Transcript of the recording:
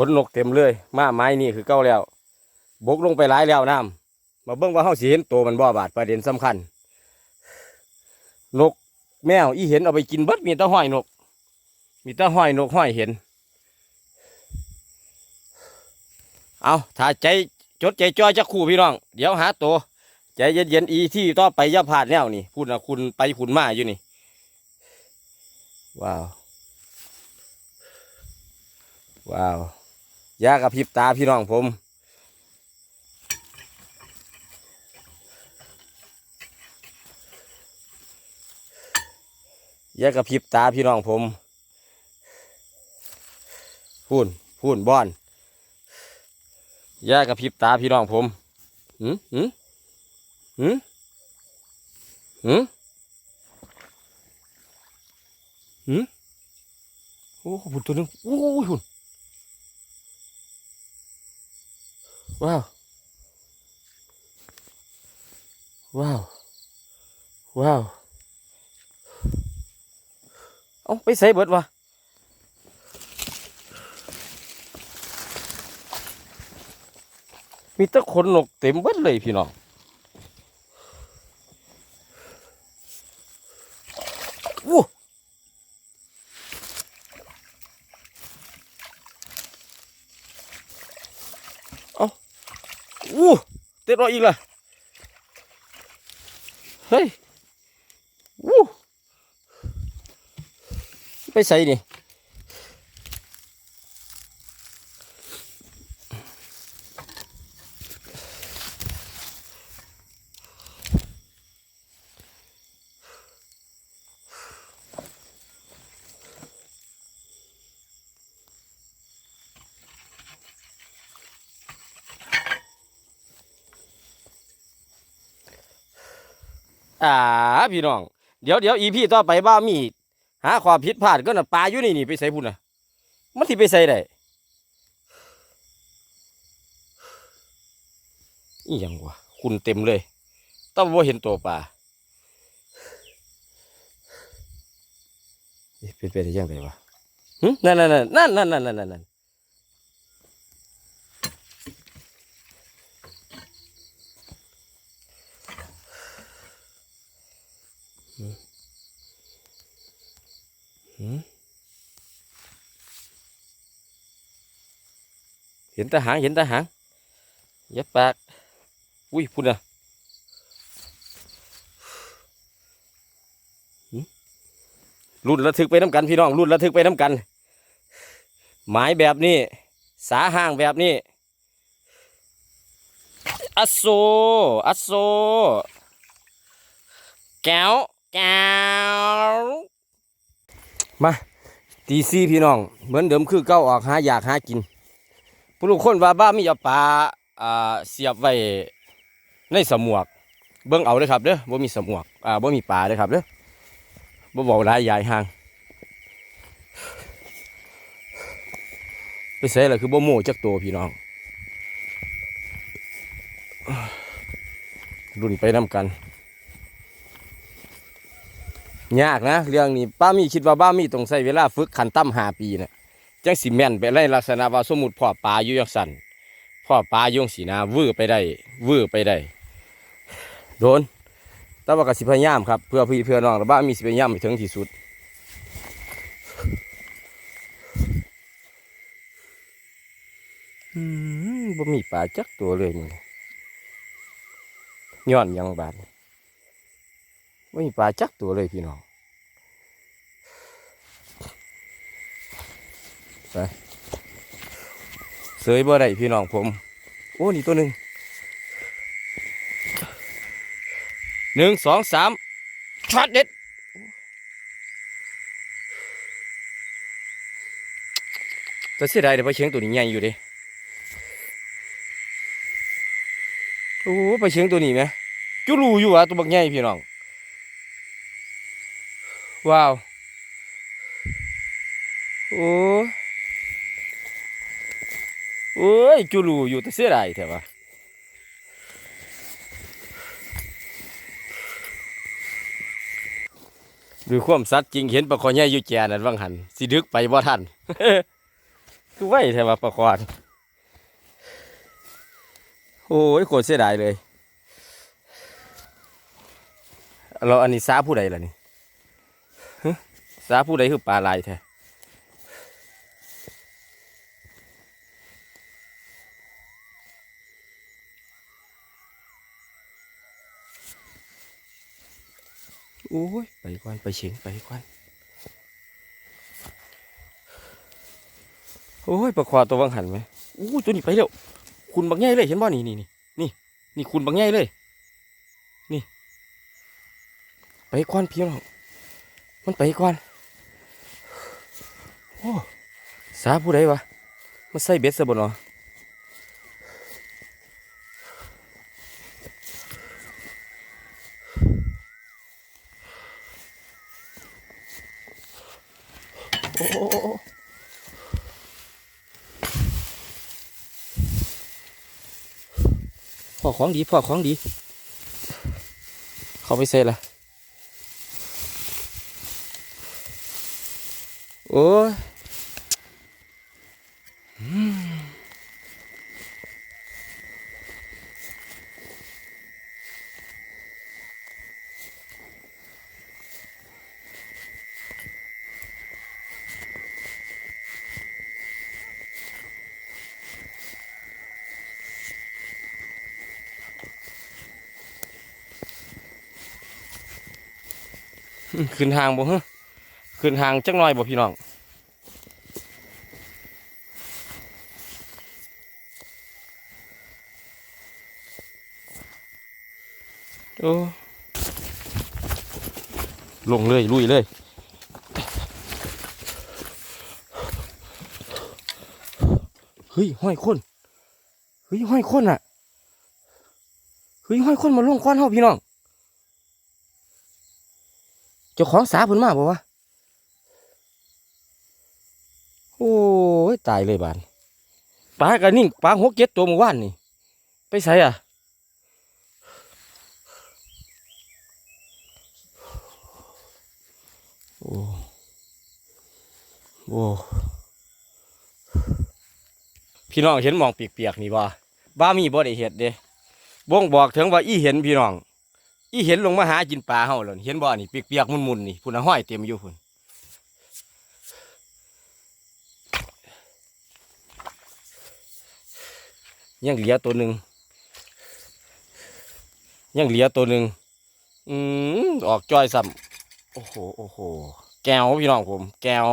ขนนกเต็มเลยมาไม้นี่คือเก้าแล้วบกลงไปหลายแล้วน้ำมาเบิ่งว่าเฮาสิเห็นตัวมันบ่บาดประเด็นสำคัญ นกแมวอีเห็นเอาไปกินเบิดมีแต่ห้อยนก มีแต่ห้อยนกห้อยเห็น เอาถ้าใจจดใจจ่อจะคู่พี่น้อง เดี๋ยวหาตัวใจเย็นๆอีที่ต่อไปย่าพลาดแนวนี่พูดนะคุณไปคุณมาอยู่นี่ว้าว ว้าว ยากระพริบตาพี่น้องผม ยากระพริบตาพี่น้องผม พูนพูนบอนยากระพริบตาพี่น้องผมหืมหืมหืมหืมหืมโอ้หุ่นตัวนึงโอ้หุ่น ว้าว ว้าว ว้าว เอาไปใส่เบิดวะมีแตะขนนกเต็มเบิดเลยพี่น้องวู้เอาวู้เต็ม รออีกละเฮ้ยวู้ไปใส่นี่ อ่าพี่น้อง เดี๋ยวเดี๋ยวอีพี่ต่อไปบ้ามีหาความผิดพลาดก็น่ะปลาอยู่นี่นี่ไปใส่พุ่นน่ะมันที่ไปใส่ได้อีหยังวะคุณเต็มเลยต้องว่าเห็นตัวปลาเอ๊ะเป็นไปได้ยังไงวะนั่นนั่นนั่นนั่นนั่นนั่นนั่นนั่นหืม เห็นตาหางเห็นตาหางยับปากอุ้ยพุ่นน่ะรุ่นระทึกไปน้ำกันพี่น้องรุ่นระทึกไปน้ำกัน หมายแบบนี้ สาห่างแบบนี้อัสโซอัสโซแก้วแก้ว มาตีซี่พี่น้อง เหมือนเดิมคือเก้าออกหาอยากหากินผู้ลูกคนว่าบ้ามีเอาปลาอ่าเสียบไว้ในสมวก เบิ่งเอาเลยครับเด้อบ่มีสมวกอ่าบ่มีปลาเลยครับเด้อบ่บอกหลายยายห่างไปใส่ละคือบ่โม่จักตัวพี่น้องรุ่นไปน้ำกัน ยากนะ เรื่องนี้ป้ามีคิดว่าป้ามีต้องใช้เวลาฝึกขันตั้มหาปีนะจังสิแม่นไปในลักษณะว่าสมมุติพ่อปลาอยู่ยังสันพ่อปลาย่งสีนาวื้อไปได้วื้อไปได้โดนแต่ว่าก็สิพยายามครับเพื่อพี่เพื่อน้องแล้วบ้ามีสิพยายามไปถึงที่สุดอืมบ่มีปลาจักตัวเลยนี่ย้อนยังบาด นี่บ่มีปลาจักตัวเลยพี่น้องไปเสยบ่ได้พี่น้องผม โอ้นี่ตัวหนึ่งหนึ่งสองสามช็อตเด็ดแต่เสียดายเดี๋ยวไปเชียงตัวนี้ใหญ่อยู่ดิโอ้ไปเชียงตัวนี้ไหมจุลูอยู่อะตัวบักใหญ่พี่น้อง ว้าว โอ้โอ้ยจุลูอยู่แต่เสียดายแถวะดูความสัตว์จริงเห็นปลาคอใหญ่อยู่แจนั่นวังหันสิดึกไปบ่ทันคือไว้แถวาประควานโอ้ยโคตรเสียดายเลยเราอันนี้ซาผู้ใดล่ะนี่ะซาผู้ใดคือปลาลายแท้โอ้ย ไปก่อนไปเฉียงไปก่อนโอ้ยประควาตัววังหันไหมอู้ยตัวนี้ไปแล้วคุณบักใหญ่เลยเห็นบ่นี่นี่นี่นี่นี่คุณบักใหญ่เลย นี่ ไปก่อนพี่น้องมันไปก่อน โอ้สาผู้ใดวะมันใส่เบ็ดซะบ่เนาะโอ้อ้โอ้โอ้พ่อของดีพ่อของดี เขาไปเซ่ละโอ้ย ขึ้นทางบ่ฮะขึ้นทางจักหน่อยบ่พี่น้องโอ้ลงเลยลุยเลยเฮ้ยห้อยคนเฮ้ยห้อยคนอะเฮ้ยห้อยคนมาลงควันเฮาพี่น้อง จ้าของสาเพิ่นมาบ่วะโอ้ยตายเลยบานปลากระนิ่งปลาหกเจ็ดตัวเมื่อวานนี่ ไปใส่อะโอ้โอ้พี่น้องเห็นมองเปียกๆนี่บ่บ้ามีบ่ได้เห็ดเด้บ่งบอกถึงว่าอีเห็นพี่น้อง อีเห็นลงมาหากินปลาเฮาแล้วนี่เห็นบ่นี่เปียกๆมุนๆนี่พุ่นน่ะห้อยเต็มอยู่พุ่นยังเหลือตัวหนึ่งยังเหลือตัวหนึ่งอืมออกจ้อยซ้ำโอ้โหโอ้โหแก้วพี่น้องผม แก้ว